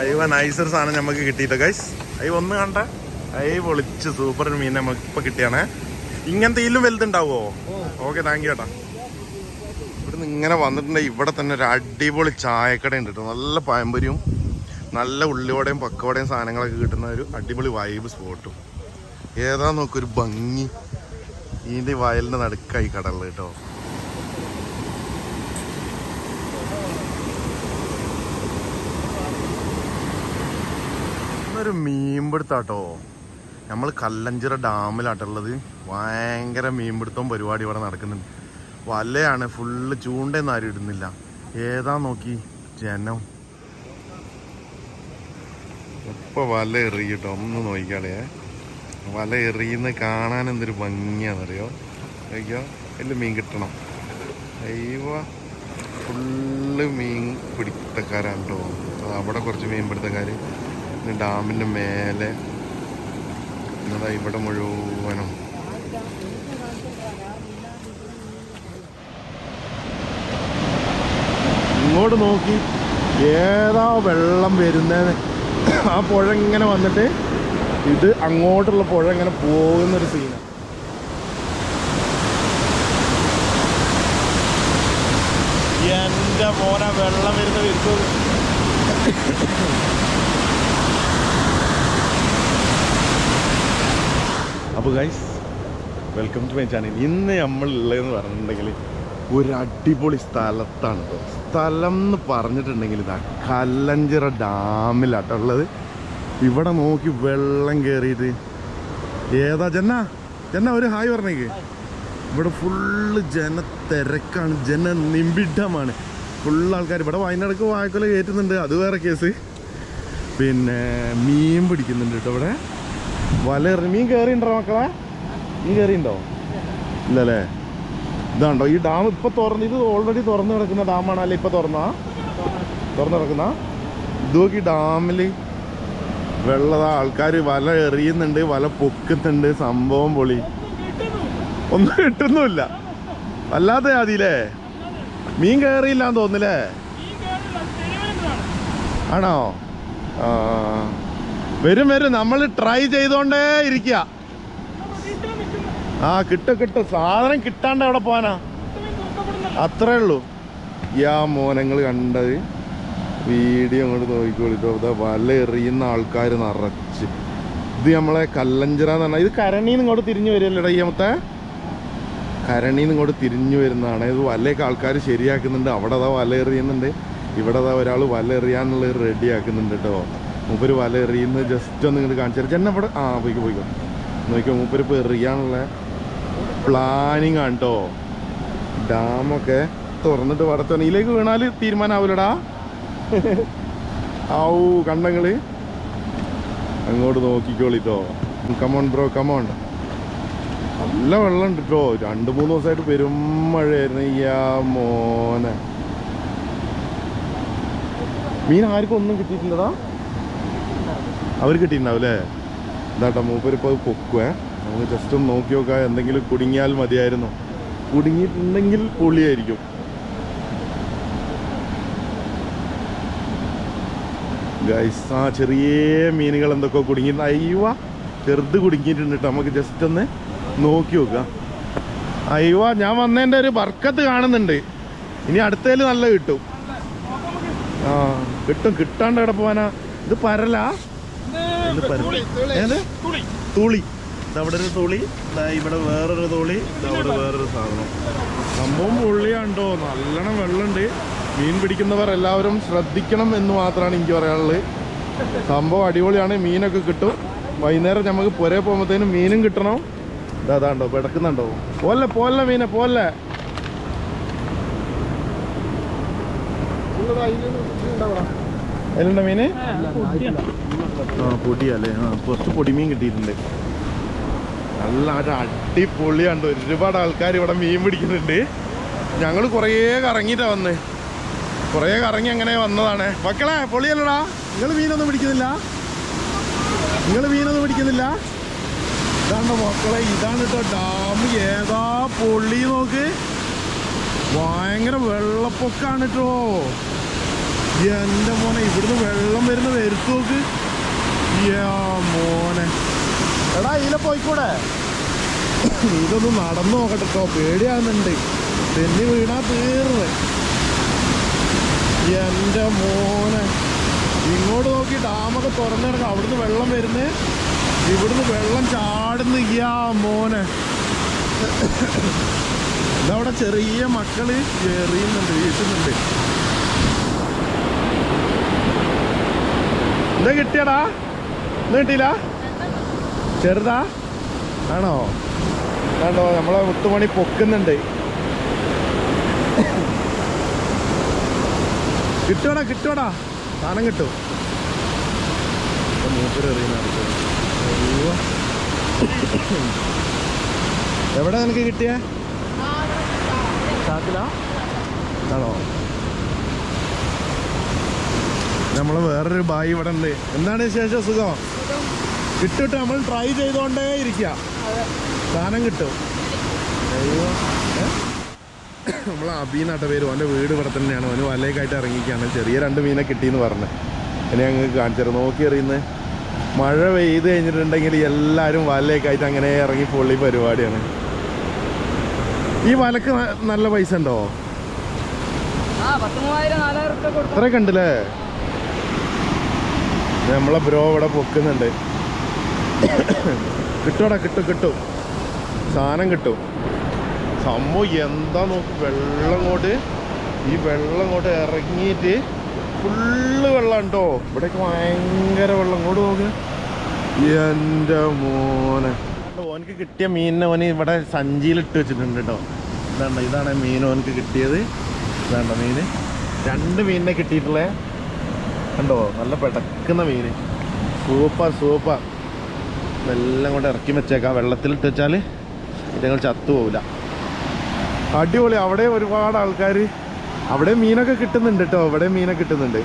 അയ്യോ നൈസർ സാധനം നമുക്ക് കിട്ടിയിട്ട് ഗൈസ് അയ്യോ ഒന്ന് കണ്ട? അയ്യ പൊളിച്ച് സൂപ്പർ മീൻ നമുക്ക് ഇപ്പൊ കിട്ടിയാണേ. ഇങ്ങനത്തെ ഇതിലും വലുതുണ്ടാവോ? ഓക്കെ താങ്ക് യു ചേട്ടാ ഇവിടുന്ന് ഇങ്ങനെ വന്നിട്ടുണ്ടെങ്കിൽ ഇവിടെ തന്നെ ഒരു അടിപൊളി ചായക്കട ഉണ്ട് കേട്ടോ നല്ല പാമ്പര്യവും നല്ല ഉള്ളിയോടെയും പക്കോടെയും സാധനങ്ങളൊക്കെ കിട്ടുന്ന ഒരു അടിപൊളി വൈബ് സ്പോട്ടും ഏതാ നോക്കൊരു ഭംഗി. ഇതിന്റെ വയലിന്റെ നടുക്കായി കടലിൽ കേട്ടോ ഇന്നൊരു മീൻപിടുത്താട്ടോ. നമ്മൾ കല്ലഞ്ചിറ ഡാമിലാട്ടുള്ളത് ഭയങ്കര മീൻപിടുത്തവും പരിപാടി ഇവിടെ നടക്കുന്നുണ്ട്. വലയാണ് ഫുള്ള് ചൂണ്ടെന്ന് ആരും ഇടുന്നില്ല. ഏതാ നോക്കി? ജനം. ഇപ്പൊ വല എറിയട്ടോ ഒന്ന് നോക്കിക്കളേ വല എറിയുന്ന കാണാൻ എന്തൊരു ഭംഗിയാണെന്നറിയോ? അയ്യോ അതിൽ മീൻ കിട്ടണം. അയ്യോ. ഫുള്ള് മീൻ പിടുത്തക്കാരാണ് കേട്ടോ. അവിടെ കുറച്ച് മീൻ പിടുത്തക്കാര് പിന്നെ ഡാമിന്റെ മേലെ. എന്നതാ ഇവിടെ മുഴുവനും. ഇങ്ങോട്ട് നോക്കി ഏതാ വെള്ളം വരുന്നത് ആ പുഴ ഇങ്ങനെ വന്നിട്ട് ഇത് അങ്ങോട്ടുള്ള പുഴ ഇങ്ങനെ പോകുന്നൊരു സീനാണ് എന്റെ മോനെ വെള്ളം വരുന്ന വരുന്നത് അപ്പോൾ guys welcome to my channel ഇന്ന് നമ്മൾ ഉള്ളതെന്ന് പറഞ്ഞിട്ടുണ്ടെങ്കിൽ ഒരു അടിപൊളി സ്ഥലത്താണ് കേട്ടോ സ്ഥലം എന്ന് പറഞ്ഞിട്ടുണ്ടെങ്കിൽ ഇതാ കല്ലഞ്ചിറ ഡാമിലാട്ടോ ഉള്ളത്. ഇവിടെ നോക്കി വെള്ളം കയറിയിട്ട് ഏതാ ജന്ന? ജന്ന ഒരു ഹായ് പറഞ്ഞേക്ക്. ഇവിടെ ഫുള്ള് ജനത്തിരക്കാണ്. ജന നിബിഡമാണ് ഫുള്ള് ആൾക്കാർ ഇവിടെ വയനാടക്ക് വായക്കൊല കയറ്റുന്നുണ്ട്. അത് വേറെ കേസ് പിന്നെ മീൻ പിടിക്കുന്നുണ്ട് കേട്ടോ ഇവിടെ. വല മീൻ കയറിണ്ടോ മക്കളെ? മീൻ കയറിണ്ടോ ഇല്ലല്ലേ? ഇതാണ്ടോ? ഈ ഡാം ഇപ്പൊ തുറന്ന് ഇത് ഓൾറെഡി തുറന്നു കിടക്കുന്ന ഡാമാണ് അല്ലെ ഇപ്പൊ തുറന്ന? തുറന്നു കിടക്കുന്ന? ഇത് നോക്കി ഡാമിൽ വെള്ളത ആൾക്കാർ വല എറിയുന്നുണ്ട് വല പൊക്കുന്നുണ്ട് സംഭവം പൊളി. ഒന്നും കിട്ടുന്നുമില്ല അല്ലാതെ അതിലേ മീൻ കയറിയില്ലാന്ന് തോന്നില്ലേ ആണോ? ആ. വരും വരും. നമ്മൾ ട്രൈ ചെയ്തോണ്ടേ ഇരിക്കുക ആ കിട്ടും കിട്ടും. സാധനം കിട്ടാണ്ട് അവിടെ പോവാനാ. അത്രേ ഉള്ളൂ. യാ മോനങ്ങൾ കണ്ടത്. വീഡിയോ അങ്ങോട്ട് നോക്കിക്കോളിട്ടോ. ഇതാ വല എറിയുന്ന ആൾക്കാർ നിറച്ച്. ഇത് നമ്മളെ കല്ലഞ്ചിറ എന്ന് പറഞ്ഞാൽ ഇത് കരണീന്ന് ഇങ്ങോട്ട് തിരിഞ്ഞു വരില്ലടാ ഈ മൊത്തേ കരണീന്ന് ഇങ്ങോട്ട് തിരിഞ്ഞു വരുന്നതാണ്. ഇത് വലയൊക്കെ ആൾക്കാർ ശരിയാക്കുന്നുണ്ട്. അവിടെ അതാ വല എറിയുന്നുണ്ട്. ഇവിടെ അതാ ഒരാൾ വല എറിയാനുള്ളത് റെഡി ആക്കുന്നുണ്ട് കേട്ടോ മൂപ്പര് വല എറിയുന്നത് ജസ്റ്റ് ഒന്ന് ഇങ്ങോട്ട് കാണിച്ചു തരാം. ഇവിടെ ആ പോയിക്കോ പോയിക്കോ. നോക്കിയോ മൂപ്പര് ഇപ്പോൾ എറിയാനുള്ള പ്ലാനിങ് ആണ് കേട്ടോ ഡാമൊക്കെ തുറന്നിട്ട് വടത്തോണിയിലേക്ക് വീണാൽ തീരുമാനമാവില്ലടാ ഔ കണ്ടങ്ങൾ അങ്ങോട്ട് നോക്കിക്കോളിട്ടോ കമോൺ ബ്രോ കമോൺ നല്ല വെള്ളം ഉണ്ട് കേട്ടോ രണ്ട് മൂന്ന് ദിവസമായിട്ട് പെരും മഴയായിരുന്നു. യാ മോനെ. മീൻ ആർക്കും ഒന്നും കിട്ടിയിട്ടില്ലടാ. അവർ കിട്ടിയിട്ടുണ്ടാവും അല്ലേ? എന്താട്ടോ മൂപ്പരിപ്പോൾ പൊക്കുവേ. നമുക്ക് ജസ്റ്റ് ഒന്ന് നോക്കി നോക്കാം എന്തെങ്കിലും കുടുങ്ങിയാൽ മതിയായിരുന്നു. കുടുങ്ങിയിട്ടുണ്ടെങ്കിൽ പൊളിയായിരിക്കും. ഗൈസ് ആ ചെറിയ മീനുകൾ എന്തൊക്കെ കുടുങ്ങി അയ്യവ ചെറുത് കുടുങ്ങിയിട്ടുണ്ട് നമുക്ക് ജസ്റ്റ് ഒന്ന് നോക്കി നോക്കാം. അയ്യവ ഞാൻ വന്നതിന്റെ ഒരു വർക്കത്ത് കാണുന്നുണ്ട്. ഇനി അടുത്തേൽ നല്ല കിട്ടും. ആ കിട്ടും. കിട്ടാണ്ട് കിടപ്പോ ഇത് പരലാ. തുളി അവിടെ ഒരു തുളി ഇവിടെ വേറൊരു തുളി അവിടെ വേറൊരു സാധനം. സംഭവം പുള്ളിയാണ്ടോ? നല്ലോണം വെള്ളമുണ്ട്. മീൻ പിടിക്കുന്നവർ എല്ലാവരും ശ്രദ്ധിക്കണം എന്ന് മാത്രമാണ് എനിക്ക് പറയാനുള്ളത്. സംഭവം അടിപൊളിയാണ്. മീനൊക്കെ കിട്ടും. വൈകുന്നേരം നമുക്ക് പുരേ പോകുമ്പോഴത്തേനും മീനും കിട്ടണം. അതാണ്ടോ പിടക്കുന്നുണ്ടോ? പോലെ പോലെ മീനെ പോലെ അതിലുണ്ടോ മീന്? ആ പൊടിയല്ലേ? ആ കുറച്ച് പൊടിമീൻ കിട്ടിയിട്ടുണ്ട്. നല്ല ഒരു അടിപൊളിയാണ് ഒരുപാട് ആൾക്കാർ ഇവിടെ മീൻ പിടിക്കുന്നുണ്ട്. ഞങ്ങൾ കുറേ കറങ്ങിയിട്ടാ വന്ന്. കുറേ കറങ്ങി അങ്ങനെ വന്നതാണ്. മക്കളെ പൊളിയല്ലടാ. നിങ്ങൾ മീനൊന്നും പിടിക്കുന്നില്ല? നിങ്ങൾ മീനൊന്നും പിടിക്കുന്നില്ല? ഇതാണ് മക്കളെ ഇതാണ് കേട്ടോ ഡാം. ഏതാ പൊള്ളി നോക്ക്. ഭയങ്കര വെള്ളപ്പൊക്കാണ് കേട്ടോ എന്റെ മോനെ ഇവിടുന്ന് വെള്ളം വരുന്ന വരുത്തു നോക്ക്. മോനെ. എടാ ഇതിലെ പോയിക്കൂടെ? ഇതൊന്ന് നടന്നു നോക്കട്ടെ കേട്ടോ പേടിയാകുന്നുണ്ട് തെന്നി വീണാ തീർന്ന്. എന്റെ മോനെ. ഇങ്ങോട്ട് നോക്കി ഡാമൊക്കെ തുറന്നു കിടക്കാം അവിടുന്ന് വെള്ളം വരുന്നേ. ഇവിടുന്ന് വെള്ളം ചാടുന്ന. ഇയാ മോനെ. ഇതവിടെ ചെറിയ മക്കൾ എറിയുന്നുണ്ട് വീട്ടുന്നുണ്ട് എന്താ കിട്ടിയടാ? ഇന്ന് കിട്ടിയില്ല? ചെറുതാ? ആണോ? കണ്ടോ നമ്മളെ മുത്തുമണി പൊക്കുന്നുണ്ട്. കിട്ടുവാടാ കിട്ടുവാടാ. സാധനം കിട്ടും. മൂപ്പര് എറിയുന്ന. എവിടെ നിനക്ക് കിട്ടിയേ? ചാക്കിലാ ആണോ? നമ്മളെ വേറൊരു ബായി ഇവിടെ ഉണ്ട്. എന്താണ് വിശേഷം? സുഖം? കിട്ടിട്ട് നമ്മൾ ട്രൈ ചെയ്തോണ്ടേ ഇരിക്കുക സാധനം കിട്ടും. നമ്മൾ അബീനാട്ട പേര് അവന്റെ വീട് ഇവിടെ തന്നെയാണ്. അവന് വലയൊക്കെയായിട്ട് ഇറങ്ങിക്കാണ് ചെറിയ രണ്ട് മീനെ കിട്ടിയെന്ന് പറഞ്ഞു. ഇനി അങ്ങ് കാണിച്ചത് നോക്കി എറിയുന്നത് മഴ പെയ്ത് കഴിഞ്ഞിട്ടുണ്ടെങ്കിൽ എല്ലാവരും വലയൊക്കെ ആയിട്ട് അങ്ങനെ ഇറങ്ങി പൊള്ളി പരിപാടിയാണ്. ഈ വലക്ക് നല്ല പൈസ ഉണ്ടോ? ഇത്രയൊക്കെ ഉണ്ടല്ലേ? നമ്മളെ ബ്രോ ഇവിടെ പൊക്കുന്നുണ്ട്. കിട്ടൂടാ കിട്ടും കിട്ടും. സാധനം കിട്ടും. സംഭവം എന്താ നോക്ക് വെള്ളം കൊണ്ട് ഈ വെള്ളം കൊണ്ട് ഇറങ്ങിയിട്ട് ഫുള്ള് വെള്ളം ഉണ്ടോ? ഇവിടെയൊക്കെ ഭയങ്കര വെള്ളം. കൊണ്ട് നോക്ക്. എന്റെ മോനെ. ഓനക്ക് കിട്ടിയ മീനിനെ ഓന് ഇവിടെ സഞ്ചിയിലിട്ട് വെച്ചിട്ടുണ്ട് കേട്ടോ. ഇതാണ്ട ഇതാണ് മീൻ ഓനക്ക് കിട്ടിയത്. ഇതാണ്ട മീൻ? രണ്ട് മീനിനെ കിട്ടിയിട്ടുള്ളേ. കണ്ടോ? നല്ല പെടക്കുന്ന മീന്. Super super. ഇതെല്ലാം കൊണ്ട് ഇറക്കി വെച്ചേക്കാം. വെള്ളത്തിൽ വെള്ളത്തിലിട്ട് വെച്ചാൽ ഇതങ്ങൾ ചത്തുപോകില്ല അടിപൊളി. അവിടെ ഒരുപാട് ആൾക്കാർ അവിടെ മീനൊക്കെ കിട്ടുന്നുണ്ട് കേട്ടോ ഇവിടെ മീനൊക്കെ കിട്ടുന്നുണ്ട്.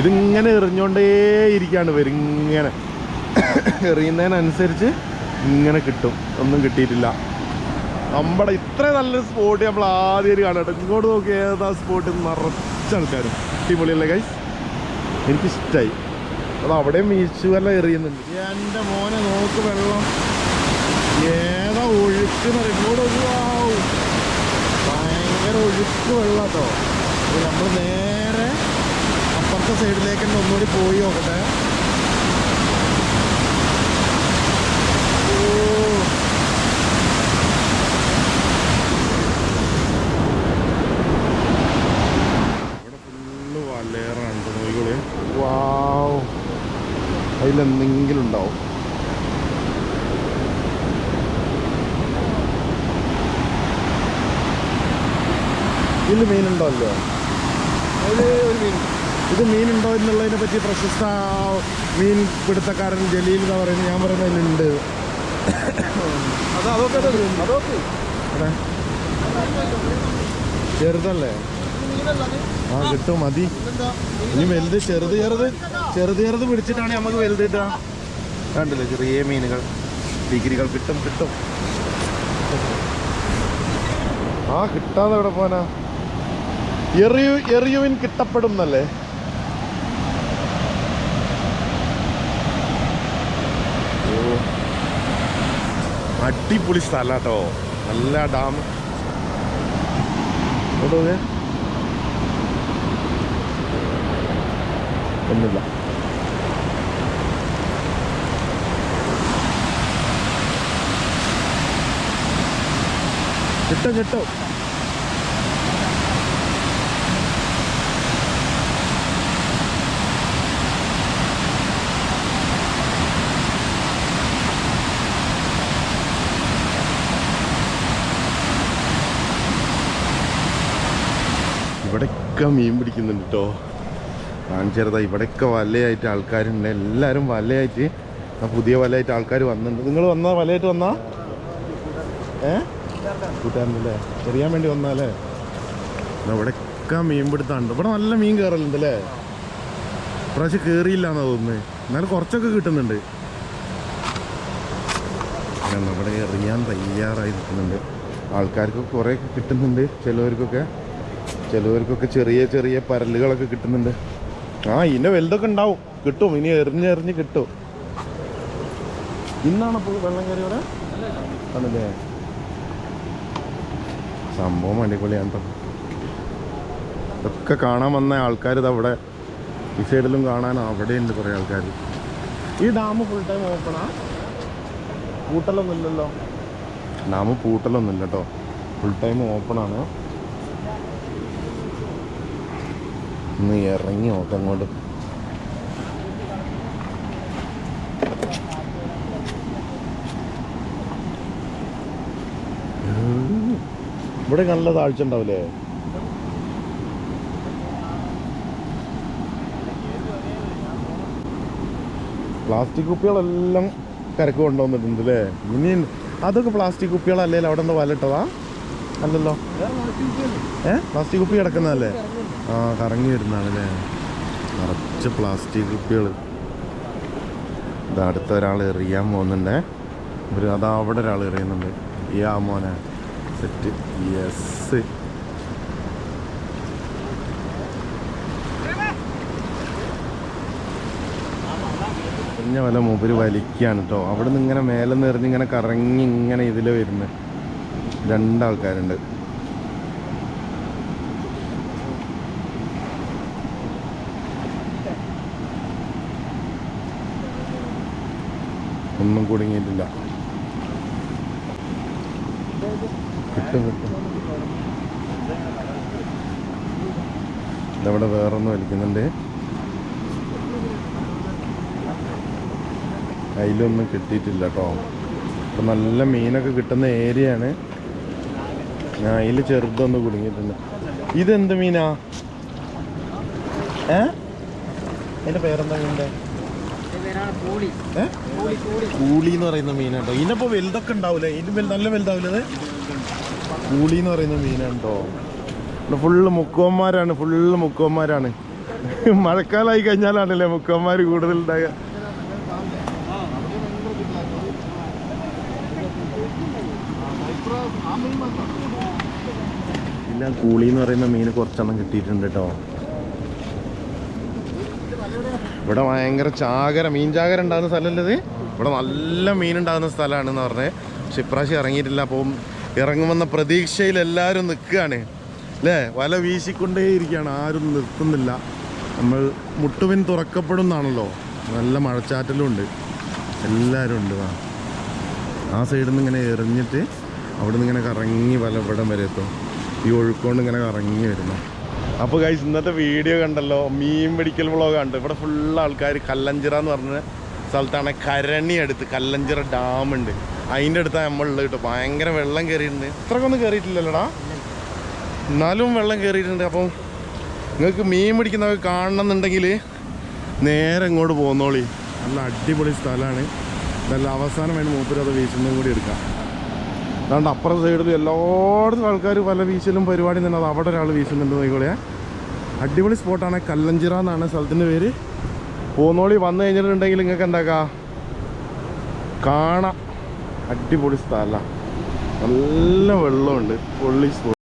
ഇതിങ്ങനെ എറിഞ്ഞോണ്ടേ ഇരിക്കാണ് ഇവരിങ്ങനെ എറിയുന്നതിനനുസരിച്ച് ഇങ്ങനെ കിട്ടും. ഒന്നും കിട്ടിയിട്ടില്ല. നമ്മുടെ ഇത്ര നല്ലൊരു സ്പോട്ട് നമ്മൾ ആദ്യം കാണട്ടെ. ഇങ്ങോട്ട് നോക്കി ഏതാ സ്പോട്ട് നിറച്ച ആൾക്കാരും. അടിപൊളിയല്ലേ എനിക്ക് ഇഷ്ടമായി അത് അവിടെ മീച്ചുവല്ല എറിയുന്നുണ്ട്. എന്റെ മോനെ നോക്ക് വെള്ളം. ഏതാ ഒഴുക്ക് എന്ന് പറയും ഇങ്ങോട്ട്. ഭയങ്കര ഒഴുക്ക് വെള്ളം കേട്ടോ നമ്മൾ നേരെ അപ്പുറത്തെ സൈഡിലേക്ക് ഒന്നുകൂടി പോയി നോക്കട്ടെ ഓ ഇവിടെ ഫുള്ള് വലേറാണ് കേട്ടോ നോക്കിക്കോളി വാവ് അതിലെന്തെങ്കിലും ഉണ്ടാവും ഇതിൽ മീനുണ്ടല്ലോ അതിൽ ഒരു മീൻ. ഇത് മീനുണ്ടോ എന്നുള്ളതിനെ പറ്റി പ്രശസ്ത മീൻ പിടുത്തക്കാരൻ ജലീൽ എന്ന് പറയുന്നത്. ഞാൻ പറയുന്നത് അതിലുണ്ട് അത് അതൊക്കെ അതൊക്കെ. അതെ ചെറുതല്ലേ? ആ കിട്ടും മതി. ഇനി വലുത് ചെറുത് ചെറുത് ചെറുത് ചെറുത് പിടിച്ചിട്ടാണ് നമുക്ക് വലുത് കിട്ടുക. കണ്ടില്ലേ ചെറിയ മീനുകൾ. ഡിഗ്രികൾ കിട്ടും കിട്ടും. ആ കിട്ടാതെ ഇവിടെ പോനാ എറിയു എറിയുവിൻ കിട്ടപ്പെടും എന്നല്ലേ അടിപൊളി സ്ഥലം കേട്ടോ. നല്ല ഡാം. ഇങ്ങോട്ട് ഒന്നുമില്ല. കിട്ടും കിട്ടും. ഇവിടെയൊക്കെ മീൻ പിടിക്കുന്നുണ്ട് കേട്ടോ കാണിച്ചെറുതാ ഇവിടെയൊക്കെ വലയായിട്ട് ആൾക്കാരുണ്ട്. എല്ലാവരും വലയായിട്ട് പുതിയ വലയായിട്ട് ആൾക്കാർ വന്നിട്ടുണ്ട്. നിങ്ങൾ വന്നാ? വലയായിട്ട് വന്നാ? ഏ? കൂട്ടുകാരനല്ലേ? എറിയാൻ വേണ്ടി വന്നാലേ ഇവിടെയൊക്കെ മീൻ പിടുത്താണ്ട് ഇവിടെ നല്ല മീൻ കയറലുണ്ട് അല്ലേ? പ്രാവശ്യം കയറിയില്ല എന്നാ തോന്നുന്നത് എന്നാലും കുറച്ചൊക്കെ കിട്ടുന്നുണ്ട്. ഇവിടെ എറിയാൻ തയ്യാറായി നിൽക്കുന്നുണ്ട്. ആൾക്കാർക്ക് കുറേ കിട്ടുന്നുണ്ട്. ചിലവർക്കൊക്കെ ചിലവർക്കൊക്കെ ചെറിയ ചെറിയ പരലുകളൊക്കെ കിട്ടുന്നുണ്ട്. ആ ഇതിന്റെ വലുതൊക്കെ ഉണ്ടാവും. കിട്ടും. ഇനി എറിഞ്ഞ് എറിഞ്ഞ് കിട്ടും. ഇന്നാണപ്പോൾ വെള്ളം കയറിയോടെ ആണല്ലേ? സംഭവം അടിപൊളിയാണ് ഇതൊക്കെ കാണാൻ വന്ന ആൾക്കാർ ഇത് അവിടെ ഈ സൈഡിലും കാണാൻ അവിടെ ഉണ്ട് കുറേ ആൾക്കാർ ഈ ഡാം ഫുൾ ടൈം ഓപ്പണാ പൂട്ടലൊന്നും ഇല്ലല്ലോ. ഡാം പൂട്ടലൊന്നും ഇല്ല കേട്ടോ. ഫുൾ ടൈം ഓപ്പണാണ് ഒന്ന് ഇറങ്ങി നോക്കാം അങ്ങോട്ട്. ഇവിടെ നല്ല താഴ്ച ഉണ്ടാവില്ലേ? പ്ലാസ്റ്റിക് കുപ്പികളെല്ലാം കരക്ക് കൊണ്ടുവന്നിട്ടുണ്ട് അല്ലേ ഇനി അതൊക്കെ പ്ലാസ്റ്റിക് കുപ്പികളല്ലേ? അവിടെ നിന്ന് വലട്ടതാ അല്ലല്ലോ. ഏ? പ്ലാസ്റ്റിക് കുപ്പി കിടക്കുന്നതല്ലേ? ആ കറങ്ങി വരുന്നതാണല്ലേ നിറച്ച് പ്ലാസ്റ്റിക് കുപ്പികൾ ഇത് അടുത്ത ഒരാൾ എറിയാൻ പോകുന്നുണ്ടേ. ഒരു അതാ അവിടെ ഒരാൾ എറിയുന്നുണ്ട്. ആ മോനെ. സെറ്റ്. യെസ് എറിഞ്ഞ വല്ല മൂപ്പര് വലിക്കുകയാണ് കേട്ടോ അവിടെ നിന്ന് ഇങ്ങനെ മേലെ നിന്ന് എറിഞ്ഞ് ഇങ്ങനെ കറങ്ങി ഇങ്ങനെ ഇതിൽ വരുന്നത് രണ്ടാൾക്കാരുണ്ട്. ഒന്നും കുടുങ്ങിയിട്ടില്ല. കിട്ടും കിട്ടും. ഇതവിടെ വേറൊന്നും വലിക്കുന്നുണ്ട്. അതിലൊന്നും കിട്ടിയിട്ടില്ല കേട്ടോ. അപ്പൊ നല്ല മീനൊക്കെ കിട്ടുന്ന ഏരിയയാണ്. ഞാൻ അതിൽ ചെറുതൊന്ന് കുടുങ്ങിയിട്ടുണ്ട്. ഇതെന്ത് മീനാ? ഏ? അതിന്റെ പേരെന്താ കൂടി കൂളി എന്ന് പറയുന്ന മീനാട്ടോ ഇതിനപ്പോ വലുതൊക്കെ ഉണ്ടാവില്ലേ ഇതിന് നല്ല വലുതാവില്ലേ കൂളി എന്ന് പറയുന്ന മീനാണ് കേട്ടോ. ഇവിടെ ഫുള്ള് മുക്കോന്മാരാണ് ഫുള്ള് മുക്കോന്മാരാണ് മഴക്കാലമായി കഴിഞ്ഞാലാണല്ലേ മുക്കോന്മാർ കൂടുതൽ ഉണ്ടാകുക ഇല്ല കൂളി എന്ന് പറയുന്ന മീൻ കുറച്ചെണ്ണം കിട്ടിയിട്ടുണ്ട് കേട്ടോ. ഇവിടെ ഭയങ്കര ചാകര മീൻ ചാകര ഉണ്ടാകുന്ന സ്ഥലമല്ലത് ഇവിടെ നല്ല മീൻ ഉണ്ടാകുന്ന സ്ഥലമാണെന്ന് പറഞ്ഞത് പക്ഷെ ഇപ്രാവശ്യം ഇറങ്ങിയിട്ടില്ല അപ്പം ഇറങ്ങുമെന്ന പ്രതീക്ഷയിൽ എല്ലാവരും നിൽക്കുകയാണ്. അല്ലേ? വല വീശിക്കൊണ്ടേയിരിക്കുകയാണ് ആരും നിർത്തുന്നില്ല. നമ്മൾ മുട്ടുവിൻ തുറക്കപ്പെടുന്നാണല്ലോ. നല്ല മഴച്ചാറ്റലും ഉണ്ട്. എല്ലാവരും ഉണ്ട് ആ ആ സൈഡിൽ നിന്ന് ഇങ്ങനെ എറിഞ്ഞിട്ട് അവിടെ നിന്ന് ഇങ്ങനെ കറങ്ങി വല ഇവിടം വരെ എത്തും. ഈ ഒഴുക്കൊണ്ട് ഇങ്ങനെ കറങ്ങി വരുന്നു. അപ്പോൾ കഴിച്ച് ഇന്നത്തെ വീഡിയോ കണ്ടല്ലോ മീൻ പിടിക്കൽ വ്ളോഗ് കണ്ടു. ഇവിടെ ഫുൾ ആൾക്കാർ കല്ലഞ്ചിറ എന്ന് പറഞ്ഞ സ്ഥലത്താണ് കരണി അടുത്ത് കല്ലഞ്ചിറ ഉണ്ട്. അതിന്റെ അടുത്താണ് നമ്മളുള്ളത് കേട്ടോ. ഭയങ്കര വെള്ളം കയറിയിട്ടുണ്ട് ഇത്രക്കൊന്നും കയറിയിട്ടില്ലല്ലോടാ എന്നാലും വെള്ളം കയറിയിട്ടുണ്ട് അപ്പം നിങ്ങൾക്ക് മീൻ പിടിക്കുന്നവർ കാണണമെന്നുണ്ടെങ്കിൽ നേരെ ഇങ്ങോട്ട് പോന്നോളി. നല്ല അടിപൊളി സ്ഥലമാണ്. നല്ല അവസാനമായിട്ട് മൂപ്പര് അത് വീശുന്നതും കൂടി എടുക്കാം. അതുകൊണ്ട് അപ്പുറത്തെ സൈഡിൽ എല്ലായിടത്തും ആൾക്കാർ പല വീശലും പരിപാടി തന്നെ. അത് അവിടെ ഒരാൾ വീശുന്നുണ്ട് നോക്കിക്കോളെ. അടിപൊളി സ്പോട്ടാണ് കല്ലഞ്ചിറ എന്നാണ് സ്ഥലത്തിന്റെ പേര്. പോന്നോളി വന്നു കഴിഞ്ഞിട്ടുണ്ടെങ്കിൽ നിങ്ങൾക്ക് എന്താക്കാ? കാണാം. അടിപൊളി സ്ഥലമാണ് നല്ല വെള്ളമുണ്ട്. പൊള്ളി സ്പോട്ട്